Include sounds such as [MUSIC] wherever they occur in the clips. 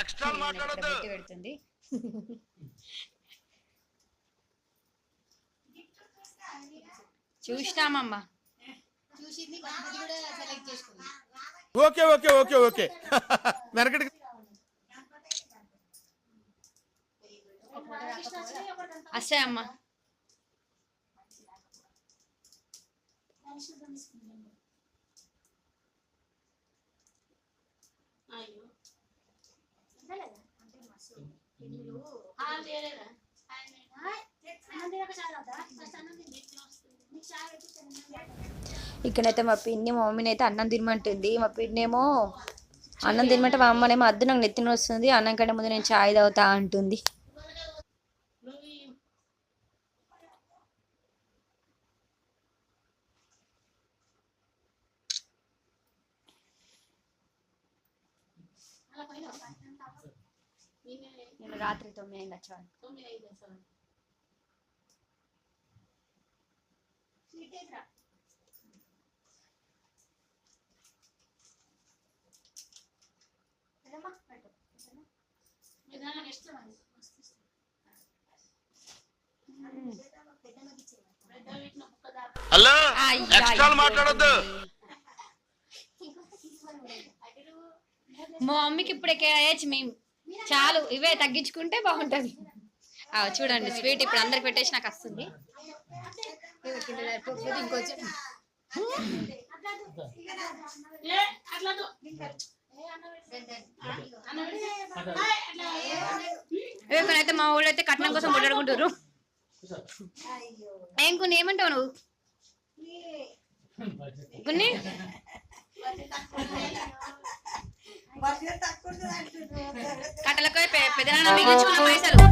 Extra మాట్లాడొద్దు పెడుతుంది చూసినామమ్మా చూసింది గణపతి కూడా సెలెక్ట్ చేసుకుంది ఓకే ఓకే ఓకే ఓకే. [LAUGHS] వస్తాయి అమ్మా అయ్యో ఆ, లేలేదా? అన్నం తినక చాలా అవుతా? ఫస్ట్ అన్నం తిని ఎత్తున వస్తుంది. నీకు చాయ్ పెట్టిస్తాను, నేను తాగుతా. ఇక్కడైతే మా పిన్ని మా మమ్మీని అయితే అన్నం తినమంటుంది. మా పిన్ని ఏమో అన్నం తినమంటే మా అమ్మనేమో అద్దు నాకు నెత్తిన వస్తుంది అన్నం కంటే ముందు నేను ఛాయ్ తాగుతా అంటుంది. అలా పైన నేనే రాత్రి తొమ్మిది అయింది వచ్చాను తొమ్మిది. హలో ఎక్స్ట్రా అయ్యో. మాట్లాడొద్దు. మా మమ్మీకి ఇప్పుడే కేయచ్చు మేము చాలు ఇవే తగ్గించుకుంటే బాగుంటుంది. చూడండి స్వీట్ ఇప్పుడు అందరికి పెట్టేసి నాకు వస్తుంది. ఇంకొంచెం ఏ, మా ఊళ్ళో అయితే కట్నం కోసం కొట్లాడుకుంటారు ఏం కొన్ని ఏమంటావు నువ్వు? కొన్ని? పెద్దనాన్న మిగిలించుకున్న పైసలు.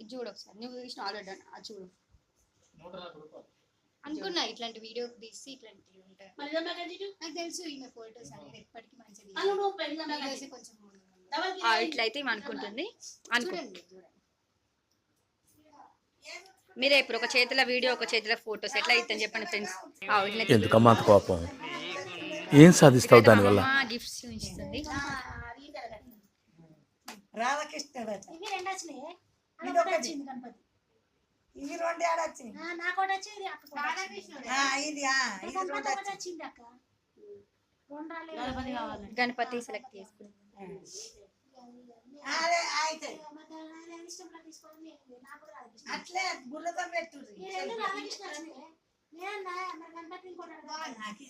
ఇది చూడు ఒకసారి. నువ్వు చూసిన ఆల్రెడీ అది చూడు. అనుకున్నా ఇట్లాంటి వీడియో తీసి ఇట్లాంటివి ఉంటాయి? నాకు తెలుసు ఈమె ఫోటోస్ అనేది ఎప్పటికీ మంచిది. కొంచెం ఇట్లయితే అనుకుంటుంది. మీరే ఇప్పుడు ఒక చేతిలో వీడియో ఒక చేతిలో ఫోటోస్ ఎట్లా ఇద్దని చెప్పండి ఫ్రెండ్స్ ఎందుకమ్మా అంత కోపం? ఏం సాధిస్తావు దానివల్ల? గిఫ్ట్స్ ఇస్తుంది రాధాకృష్ణ ఇదొకటి. ఒకటి వచ్చింది గణపతి రెండు నాకు ఒకటి వచ్చింది అక్క. ఇది ఇది గణపతి రెండు ఒకటి వచ్చింది వచ్చింది అక్క. రెండు రాలేదు. గణపతి సెలెక్ట్ చేసుకుంది. అదే అయితే. అట్లే. నేను గణపతి ఇంకోటి అడగాలి. నాకు